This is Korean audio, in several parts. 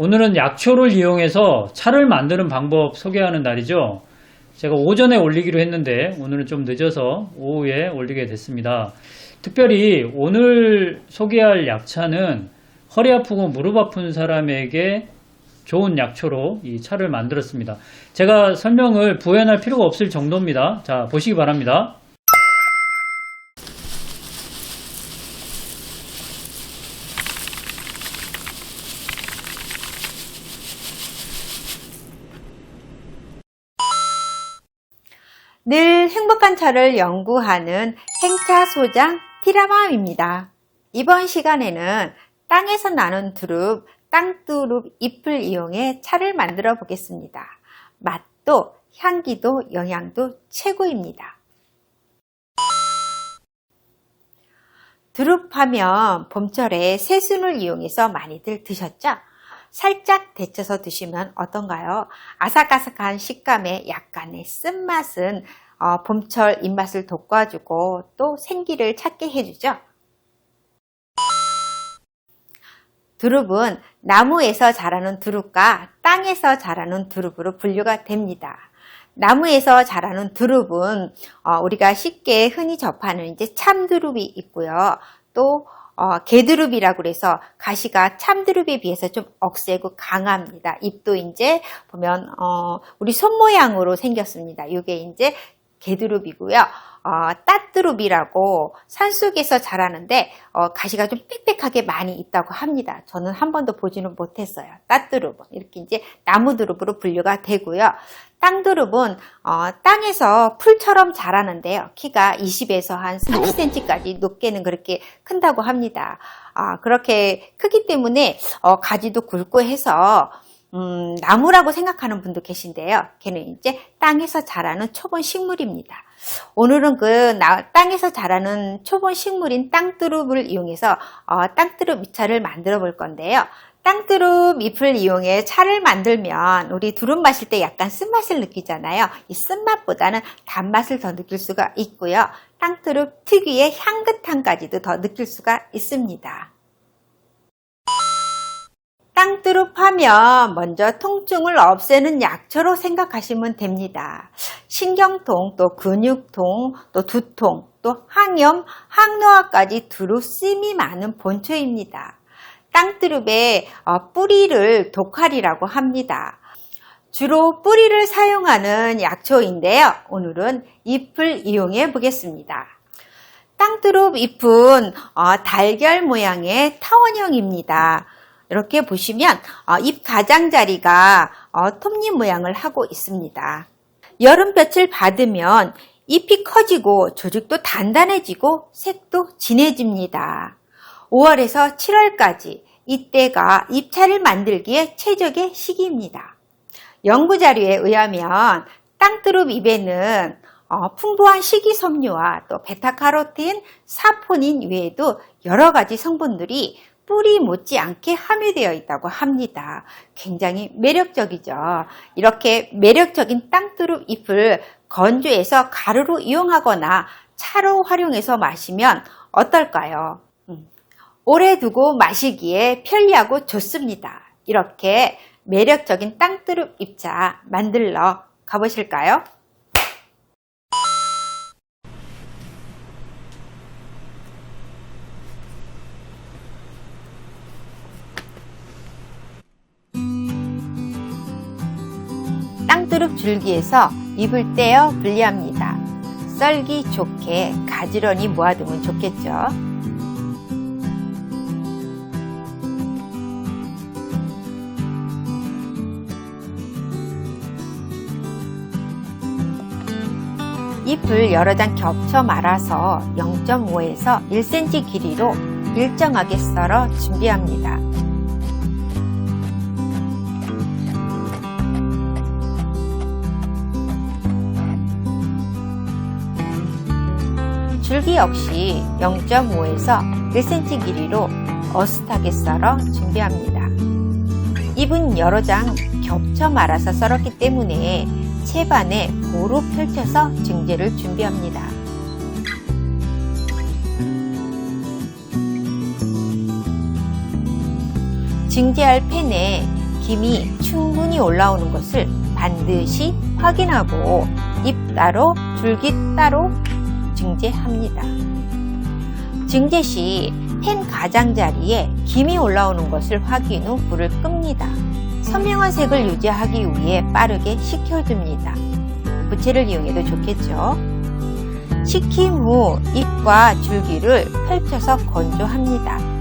오늘은 약초를 이용해서 차를 만드는 방법 소개하는 날이죠. 제가 오전에 올리기로 했는데 오늘은 좀 늦어서 오후에 올리게 됐습니다. 특별히 오늘 소개할 약차는 허리 아프고 무릎 아픈 사람에게 좋은 약초로 이 차를 만들었습니다. 제가 설명을 부연할 필요가 없을 정도입니다. 자, 보시기 바랍니다. 늘 행복한 차를 연구하는 행차 소장 티라마입니다. 이번 시간에는 땅에서 나는 두릅, 땅두릅 잎을 이용해 차를 만들어 보겠습니다. 맛도 향기도 영양도 최고입니다. 두릅 하면 봄철에 새순을 이용해서 많이들 드셨죠? 살짝 데쳐서 드시면 어떤가요? 아삭아삭한 식감에 약간의 쓴맛은 어, 봄철 입맛을 돋궈주고 또 생기를 찾게 해주죠. 두릅은 나무에서 자라는 두릅과 땅에서 자라는 두릅으로 분류가 됩니다. 나무에서 자라는 두릅은 어, 우리가 쉽게 흔히 접하는 이제 참두릅이 있고요. 또 어, 개두릅이라고 그래서 가시가 참두릅에 비해서 좀 억세고 강합니다. 잎도 이제 보면 어, 우리 손 모양으로 생겼습니다. 이게 이제 개두릅이고요. 어, 따뚜릅이라고 산속에서 자라는데 어, 가시가 좀 빽빽하게 많이 있다고 합니다. 저는 한 번도 보지는 못했어요. 따뚜릅은 이렇게 이제 나무두릅으로 분류가 되고요. 땅두릅은 어, 땅에서 풀처럼 자라는데요. 키가 20에서 한 30cm까지 높게는 그렇게 큰다고 합니다. 아, 그렇게 크기 때문에 어, 가지도 굵고 해서 음, 나무라고 생각하는 분도 계신데요. 걔는 이제 땅에서 자라는 초본 식물입니다. 오늘은 그 나- 땅에서 자라는 초본 식물인 땅두릅을 이용해서 어, 땅두릅 미차를 만들어 볼 건데요. 땅두릅 잎을 이용해 차를 만들면 우리 두릅 마실 때 약간 쓴맛을 느끼잖아요. 이 쓴맛보다는 단맛을 더 느낄 수가 있고요. 땅두릅 특유의 향긋함까지도 더 느낄 수가 있습니다. 땅두릅 하면 먼저 통증을 없애는 약초로 생각하시면 됩니다. 신경통, 또 근육통, 또 두통, 또 항염, 항노화까지 두루 쓰임이 많은 본초입니다. 땅두릅의 어, 뿌리를 독활이라고 합니다. 주로 뿌리를 사용하는 약초인데요. 오늘은 잎을 이용해 보겠습니다. 땅두릅 잎은 어, 달걀 모양의 타원형입니다. 이렇게 보시면 어, 잎 가장자리가 어, 톱니 모양을 하고 있습니다. 여름 볕을 받으면 잎이 커지고 조직도 단단해지고 색도 진해집니다. 5월에서 7월까지 이때가 잎차를 만들기에 최적의 시기입니다. 연구 자료에 의하면 땅두릅 잎에는 어, 풍부한 식이섬유와 또 베타카로틴, 사포닌 외에도 여러 가지 성분들이 뿌리 못지않게 함유되어 있다고 합니다. 굉장히 매력적이죠. 이렇게 매력적인 땅두릅 잎을 건조해서 가루로 이용하거나 차로 활용해서 마시면 어떨까요? 음, 오래 두고 마시기에 편리하고 좋습니다. 이렇게 매력적인 땅두릅 잎차 만들러 가보실까요? 땅두릅 줄기에서 잎을 떼어 분리합니다. 썰기 좋게 가지런히 모아두면 좋겠죠. 잎을 여러 장 겹쳐 말아서 0.5에서 1cm 길이로 일정하게 썰어 준비합니다. 줄기 역시 0.5에서 1cm 길이로 어슷하게 썰어 준비합니다. 잎은 여러 장 겹쳐 말아서 썰었기 때문에 채반에 고루 펼쳐서 증제를 준비합니다. 증제할 팬에 김이 충분히 올라오는 것을 반드시 확인하고 잎 따로 줄기 따로 증제합니다. 증제 시 팬 가장자리에 김이 올라오는 것을 확인 후 불을 끕니다. 선명한 색을 유지하기 위해 빠르게 식혀줍니다. 부채를 이용해도 좋겠죠. 식힘 후 잎과 줄기를 펼쳐서 건조합니다.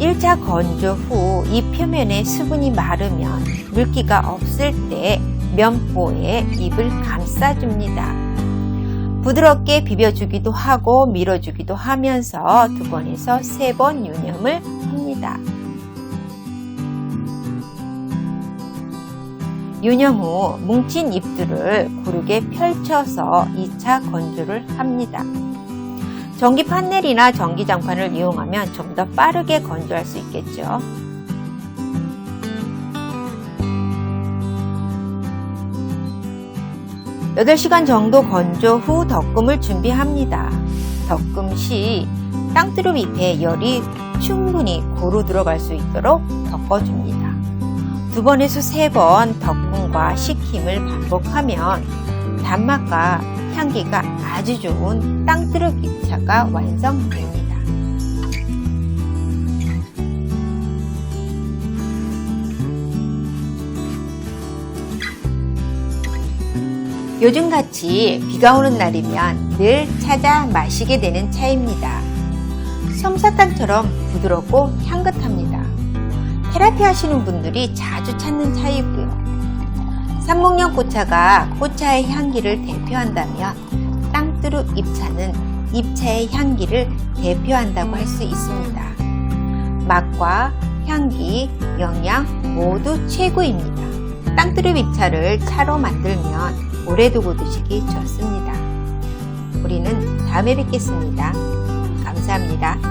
일차 건조 후 이 표면에 수분이 마르면 물기가 없을 때 면보에 잎을 감싸줍니다. 부드럽게 비벼주기도 하고 밀어주기도 하면서 두 번에서 세 번 유념을 합니다. 유념 후 뭉친 잎들을 고르게 펼쳐서 2차 건조를 합니다. 전기 판넬이나 전기 장판을 이용하면 좀 더 빠르게 건조할 수 있겠죠. 여덟 시간 정도 건조 후 덕금을 준비합니다. 덕금 시 땅두릅 잎에 열이 충분히 고루 들어갈 수 있도록 덮어줍니다. 두 번에서 세 번 덕금과 식힘을 반복하면 단맛과 향기가 아주 좋은 땅두릅 잎차가 완성됩니다. 요즘같이 비가 오는 날이면 늘 찾아 마시게 되는 차입니다. 솜사탕처럼 부드럽고 향긋합니다. 테라피 하시는 분들이 자주 찾는 차이고요. 삼목령 꽃차가 꽃차의 향기를 대표한다면 땅두릅 잎차는 잎차의 향기를 대표한다고 할 수 있습니다. 맛과 향기, 영양 모두 최고입니다. 땅두릅 잎차를 차로 만들면 오래 두고 드시기 좋습니다. 우리는 다음에 뵙겠습니다. 감사합니다.